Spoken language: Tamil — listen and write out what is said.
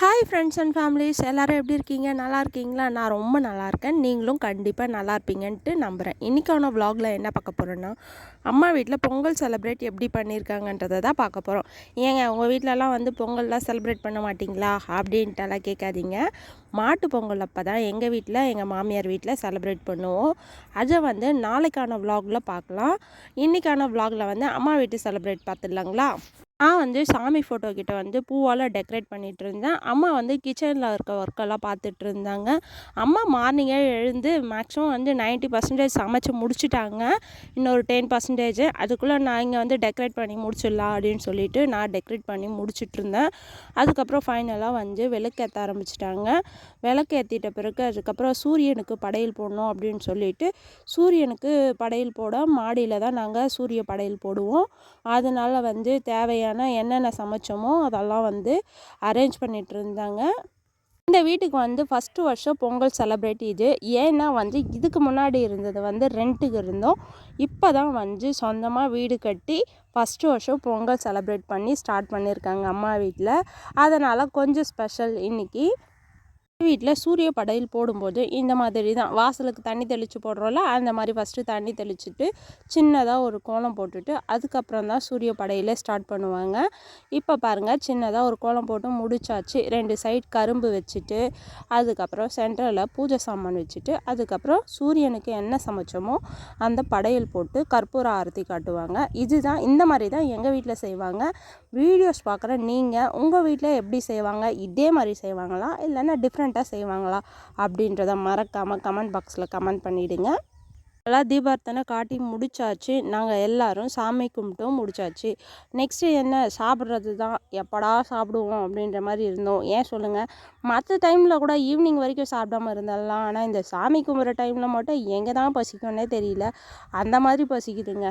ஹாய் ஃப்ரெண்ட்ஸ் அண்ட் ஃபேமிலிஸ் எல்லோரும் எப்படி இருக்கீங்க? நல்லா இருக்கீங்களா? நான் ரொம்ப நல்லா இருக்கேன். நீங்களும் கண்டிப்பாக நல்லா இருப்பீங்கன்ட்டு நம்புகிறேன் இன்றைக்கான வ்ளாகில் என்ன பார்க்க போகிறோன்னா அம்மா வீட்டில் பொங்கல் செலிப்ரேட் எப்படி பண்ணியிருக்காங்கன்றதை தான் பார்க்க போகிறோம் ஏங்க உங்கள் வீட்டிலலாம் வந்து பொங்கல்லாம் செலிப்ரேட் பண்ண மாட்டிங்களா? அப்படின்ட்டுலாம் கேட்காதீங்க. மாட்டு பொங்கல் அப்போ தான் எங்கள் வீட்டில் எங்கள் மாமியார் வீட்டில் செலிப்ரேட் பண்ணுவோம். அதை வந்து நாளைக்கான வ்ளாகில் பார்க்கலாம். இன்றைக்கான வ்ளாகில் வந்து அம்மா வீட்டு செலிப்ரேட் பார்த்துடலாங்களா? நான் வந்து சாமி ஃபோட்டோக்கிட்ட வந்து பூவால் டெக்கரேட் பண்ணிகிட்டு இருந்தேன். அம்மா வந்து கிச்சனில் இருக்க ஒர்க்கெல்லாம் பார்த்துட்டு இருந்தாங்க. அம்மா மார்னிங்கே எழுந்து மேக்ஸிமம் வந்து 90% பர்சன்டேஜ் சமைச்சு முடிச்சுட்டாங்க. இன்னொரு டென் பர்சன்டேஜ் அதுக்குள்ளே நான் இங்கே வந்து டெக்கரேட் பண்ணி முடிச்சிடலாம் அப்படின்னு சொல்லிட்டு நான் டெக்கரேட் பண்ணி முடிச்சுட்டு இருந்தேன். அதுக்கப்புறம் ஃபைனலாக வந்து விளக்கேற்ற ஆரம்பிச்சிட்டாங்க. விளக்கேற்றிட்ட பிறகு அதுக்கப்புறம் சூரியனுக்கு படையல் போடணும் அப்படின்னு சொல்லிட்டு சூரியனுக்கு படையல் போட மாடியில் தான் நாங்கள் சூரிய படையல் போடுவோம். அதனால் வந்து தேவையான என்னென்ன சமைச்சோமோ அதெல்லாம் வந்து அரேஞ்ச் பண்ணிகிட்டு இருந்தாங்க இந்த வீட்டுக்கு வந்து ஃபஸ்ட்டு வருஷம் பொங்கல் செலப்ரேட் இது. ஏன்னா வந்து இதுக்கு முன்னாடி இருந்தது வந்து ரெண்ட்டுக்கு இருந்தோம். இப்போ தான் வந்து சொந்தமாக வீடு கட்டி ஃபஸ்ட்டு வருஷம் பொங்கல் செலப்ரேட் பண்ணி ஸ்டார்ட் பண்ணியிருக்காங்க அம்மா வீட்டில் அதனால் கொஞ்சம் ஸ்பெஷல் இன்றைக்கி வீட்டில் சூரிய படையல் போடும்போது இந்த மாதிரி தான். வாசலுக்கு தண்ணி தெளித்து போடுறோம்ல அந்த மாதிரி ஃபஸ்ட்டு தண்ணி தெளிச்சுட்டு சின்னதாக ஒரு கோலம் போட்டுட்டு அதுக்கப்புறம் தான் சூரிய படையில் ஸ்டார்ட் பண்ணுவாங்க. இப்போ பாருங்கள் சின்னதாக ஒரு கோலம் போட்டு முடிச்சாச்சு. ரெண்டு சைட் கரும்பு வச்சுட்டு அதுக்கப்புறம் சென்டரில் பூஜை சாமான் வச்சுட்டு அதுக்கப்புறம் சூரியனுக்கு என்ன சமைச்சோமோ அந்த படையல் போட்டு கற்பூர ஆரத்தி காட்டுவாங்க. இதுதான் இந்த மாதிரி தான் எங்கள் வீட்டில் செய்வாங்க. வீடியோஸ் பார்க்குற நீங்கள் உங்கள் வீட்டில் எப்படி செய்வாங்க? இதே மாதிரி செய்வாங்களா? இல்லைன்னா டிஃப்ரெண்ட் டிஃப்ரெண்ட்டாக செய்வாங்களா அப்படின்றத மறக்காமல் கமெண்ட் பாக்ஸில் கமெண்ட் பண்ணிவிடுங்க எல்லாம் தீபார்த்தனை காட்டி முடிச்சாச்சு. நாங்கள் எல்லாரும் சாமி கும்பிட்டும் முடிச்சாச்சு. நெக்ஸ்ட்டு என்ன? சாப்பிட்றது தான். எப்படா சாப்பிடுவோம் அப்படின்ற மாதிரி இருந்தோம். ஏன் சொல்லுங்கள் மற்ற டைமில் கூட ஈவினிங் வரைக்கும் சாப்பிடாம இருந்தாலாம் ஆனால் இந்த சாமி கும்பிட்ற டைமில் மட்டும் எங்கே தான் பசிக்கும்னே தெரியல. அந்த மாதிரி பசிக்குதுங்க.